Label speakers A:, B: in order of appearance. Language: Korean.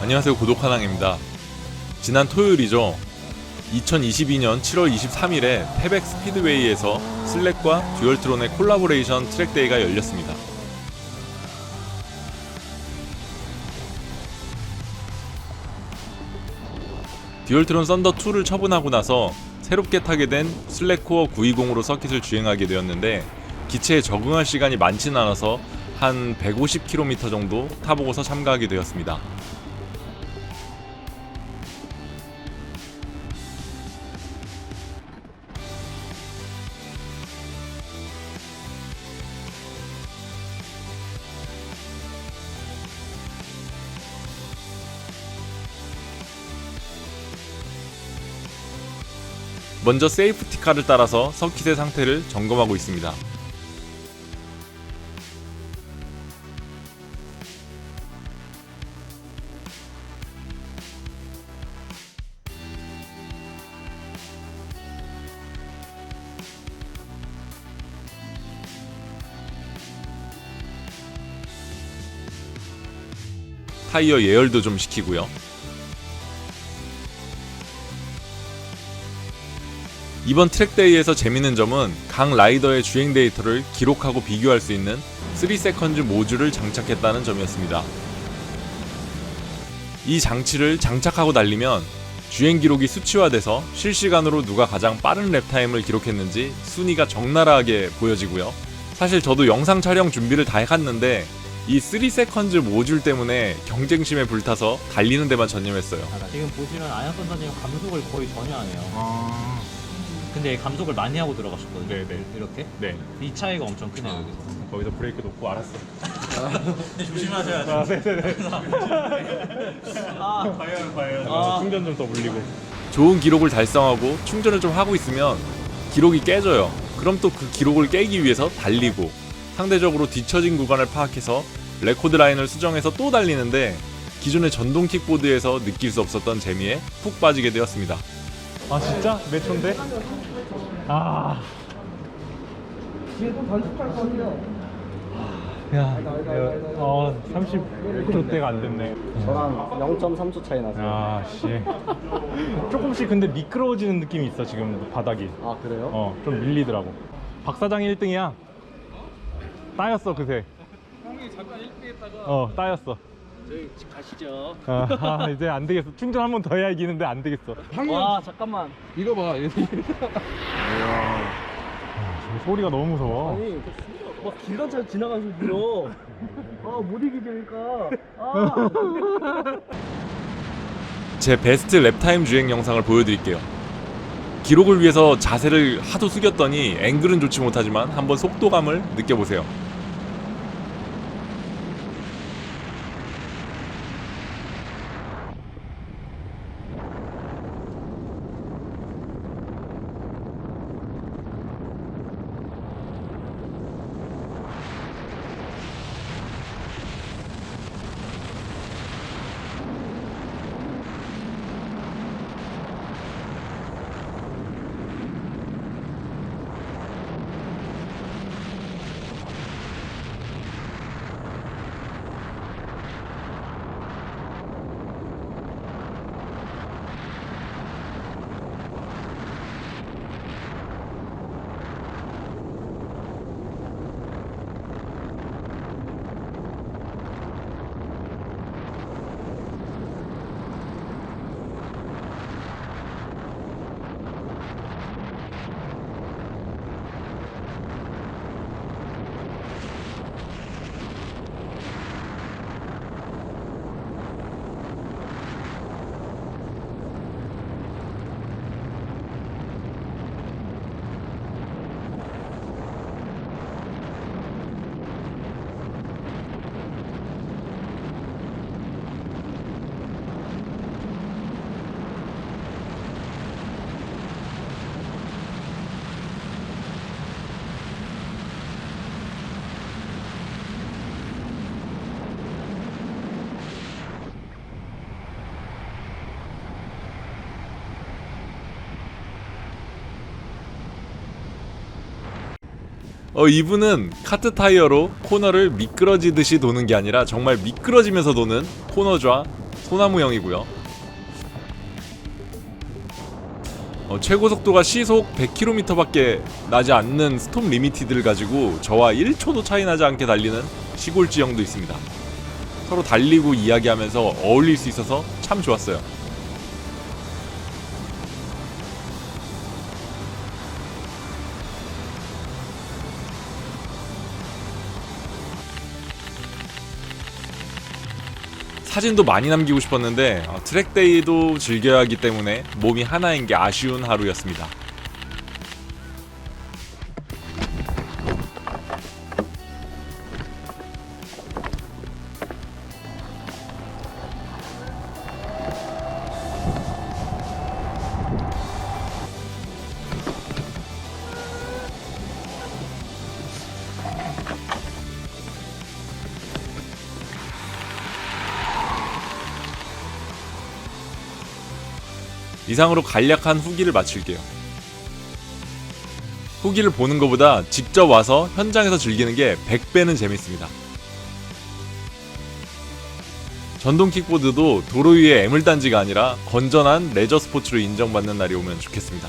A: 안녕하세요 고독한왕입니다. 지난 토요일이죠. 2022년 7월 23일에 태백 스피드웨이에서 슬랙과 듀얼트론의 콜라보레이션 트랙데이가 열렸습니다. 듀얼트론 썬더 2를 처분하고 나서 새롭게 타게 된 슬랙코어 920으로 서킷을 주행하게 되었는데 기체에 적응할 시간이 많지는 않아서 한 150km 정도 타보고서 참가하게 되었습니다. 먼저 세이프티카를 따라서 서킷의 상태를 점검하고 있습니다. 타이어 예열도 좀 시키고요. 이번 트랙데이에서 재밌는 점은 각 라이더의 주행 데이터를 기록하고 비교할 수 있는 3세컨즈 모듈을 장착했다는 점이었습니다. 이 장치를 장착하고 달리면 주행 기록이 수치화돼서 실시간으로 누가 가장 빠른 랩 타임을 기록했는지 순위가 적나라하게 보여지고요. 사실 저도 영상 촬영 준비를 다 해갔는데 이 3세컨즈 모듈 때문에 경쟁심에 불타서 달리는 데만 전념했어요.
B: 지금 보시면 아연 선수님 감속을 거의 전혀 안 해요.
A: 아,
B: 근데 감속을 많이 하고 들어가셨거든요.
A: 네 네.
B: 이렇게
A: 네.
B: 이 차이가 엄청 크네요 여기서.
A: 거기서 브레이크 놓고 알았어.
B: 조심하셔야 돼요.
A: 아, 네네네.
B: 아,
A: 과연 과연.
B: 아.
A: 충전 좀 더 물리고. 좋은 기록을 달성하고 충전을 좀 하고 있으면 기록이 깨져요. 그럼 또 그 기록을 깨기 위해서 달리고 상대적으로 뒤처진 구간을 파악해서 레코드 라인을 수정해서 또 달리는데 기존의 전동 킥보드에서 느낄 수 없었던 재미에 푹 빠지게 되었습니다. 아 진짜? 몇 초인데? 아. 야, 어, 30초대가 안 됐네.
C: 저랑 0.3초 차이 나세요.
A: 아, 씨. 조금씩 근데 미끄러워지는 느낌이 있어, 지금 바닥이.
C: 아 그래요?
A: 어, 좀 밀리더라고. 박 사장이 1등이야. 따였어, 그새. 형이 잠깐 1등 했다가. 어, 따였어.
B: 저희 집 가시죠.
A: 아, 아, 이제 안 되겠어. 충전 한 번 더 해야 이기는데 안 되겠어.
B: 와 잠깐만.
D: 이거 봐. 얘
A: 아, 소리가 너무 무서워.
C: 아니 막 기관차 지나가면서 밀어. 아못 이기니까. 아.
A: 제 베스트 랩타임 주행 영상을 보여드릴게요. 기록을 위해서 자세를 하도 숙였더니 앵글은 좋지 못하지만 한번 속도감을 느껴보세요. 어, 이분은 카트 타이어로 코너를 미끄러지듯이 도는 게 아니라 정말 미끄러지면서 도는 코너좌 소나무형이고요. 어, 최고 속도가 시속 100km밖에 나지 않는 스톰 리미티드를 가지고 저와 1초도 차이 나지 않게 달리는 시골지형도 있습니다. 서로 달리고 이야기하면서 어울릴 수 있어서 참 좋았어요. 사진도 많이 남기고 싶었는데 어, 트랙데이도 즐겨야 하기 때문에 몸이 하나인 게 아쉬운 하루였습니다. 이상으로 간략한 후기를 마칠게요. 후기를 보는 것보다 직접 와서 현장에서 즐기는 게 100배는 재밌습니다. 전동 킥보드도 도로 위의 애물단지가 아니라 건전한 레저 스포츠로 인정받는 날이 오면 좋겠습니다.